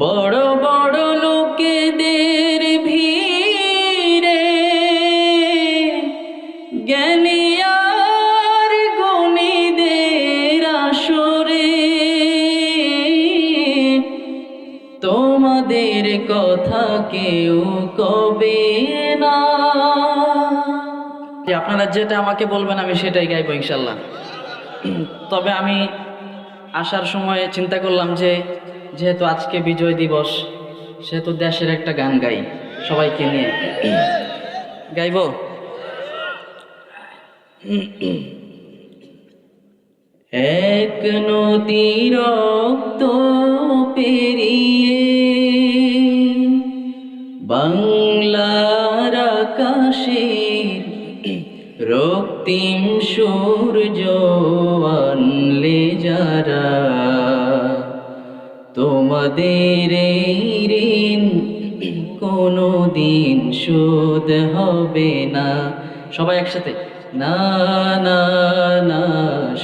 বড় বড় লোকেদের ভিড়ে জ্ঞানী আর গুণীদের আসরে তোমাদের কথা কেউ কবে না। আপনারা যেটা আমাকে বলবেন, আমি সেটাই গাইবো ইনশাল্লাহ। তবে আমি আসার সময় চিন্তা করলাম যে যেহেতু আজকে বিজয় দিবস, সেহেতু দেশের একটা গান গাই সবাইকে নিয়ে। গাইব? এক নদী রক্ত পেরিয়ে বাংলার আকাশের রক্তিম সূর্য আনলে যারা তোমাদের ঋণ কোনো দিন শোধ হবে না। সবাই একসাথে, না না না,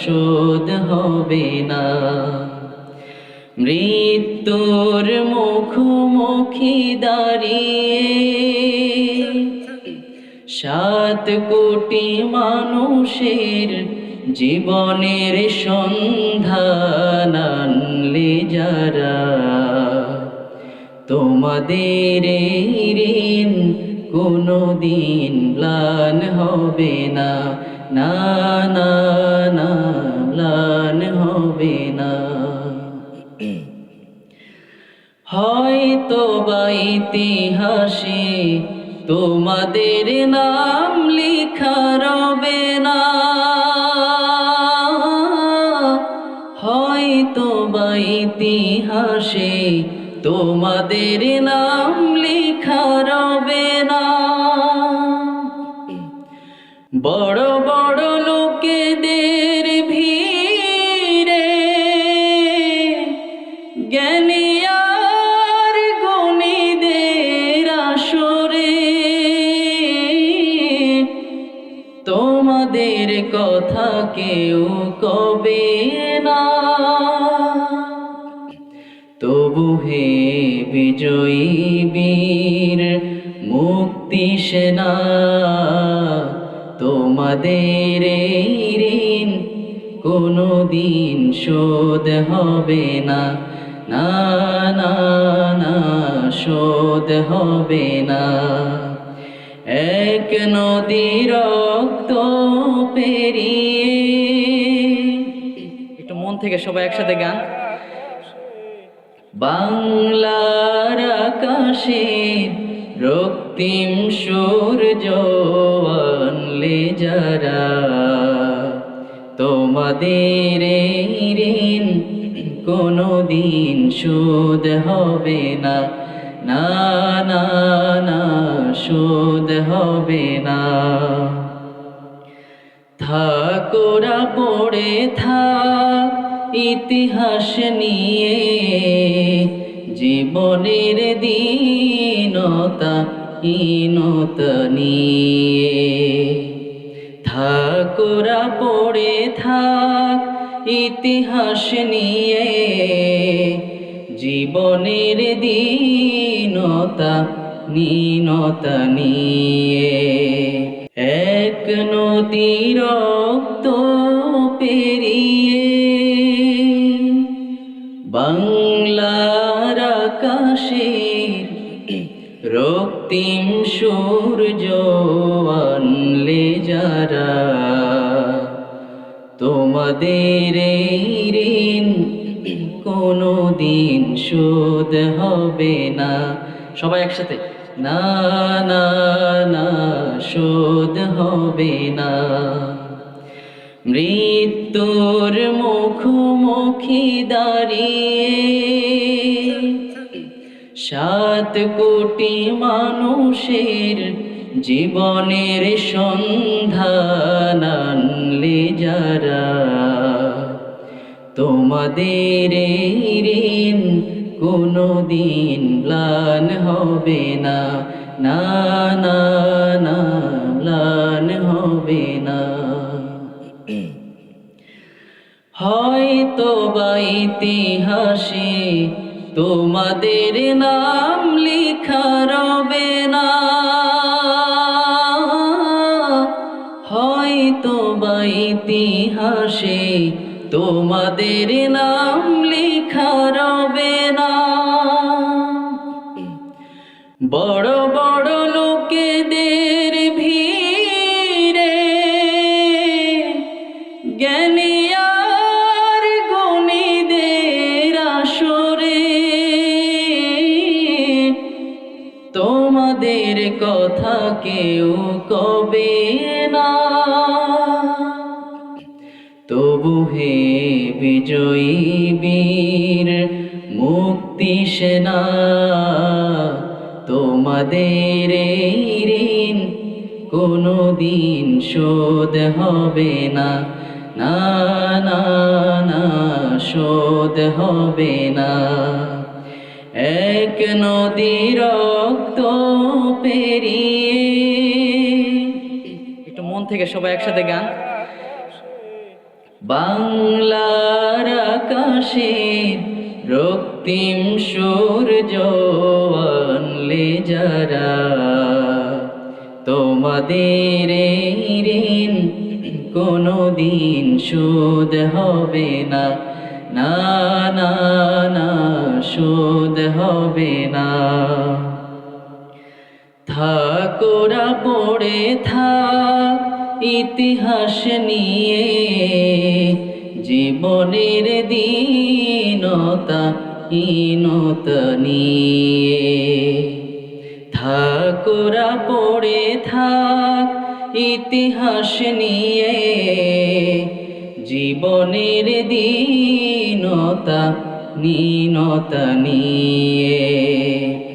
শোধ হবে না। মৃত্যুর মুখোমুখি দাঁড়িয়ে সাত কোটি মানুষের জীবনের সন্ধান যারা, তোমাদের ঋণ কোনো দিন ম্লান হবে না না না না, ম্লান হবে না। হয়তো বা ইতিহাসে তোমাদের নাম লেখা রবে না তোমাদের নাম লেখা রবে না। বড় বড় লোকেদের ভিড়ে জ্ঞানী আর গুণীদের আসরে তোমাদের কথা কেউ কবে মুক্তি সেনা তোমাদের ঋণ কোনো দিন শোধ হবে না। না না না, শোধ হবে না। এক নদী রক্ত পেরিয়ে একটু মন থেকে সবাই একসাথে গান। বাংলার আকাশে রক্তিম সূর্য আনলে যারা তোমাদের ঋণ কোনো দিন শোধ হবে না। না না না, শোধ হবে না। থাকোরা পড়ে থাক, ইতিহাস নিয়ে। জীবনের দীনতা হীনতা নিয়ে। থাকোরা পড়ে থাক ইতিহাস নিয়ে। জীবনের দীনতা নীনতা নিয়ে। এক নদী তোমাদের ঋণ কোনো দিন শোধ হবে না। সবাই একসাথে, না না না, শোধ হবে না। মৃত্যুর মুখোমুখি দাঁড়িয়ে সাত কোটি মানুষের জীবনের সন্ধান যারা, তোমাদের ঋণ কোনো দিন ম্লান হবে না না না না, ম্লান হবে না। হয়তো বা ইতিহাসে তোমাদের নাম লিখা ইতিহাসে তোমাদের নাম লিখা রবে না। বড় বড় লোকেদের ভিড়ে জ্ঞানী আর গণীদের আসরে তোমাদের কথা কেউ কবে তবু হে বিজয়ী বীর, মুক্তি সেনা, তোমাদের ঋণ কোনো দিন শোধ হবে না। না না না, শোধ হবে না। এক নদী রক্ত পেরিয়ে একটু মন থেকে সবাই একসাথে গান। বাংলার আকাশে রক্তিম সূর্য আনলে যারা তোমাদের ঋণ কোনো দিন শোধ হবে না। না না না, শোধ হবে না। থাকোরা পড়ে থাক ইতিহাস নিয়ে, জীবনের দীনতা হীনতা নিয়ে থাকোরা পড়ে থাক, ইতিহাস নিয়ে, জীবনের দীনতা নীনতা নিয়ে।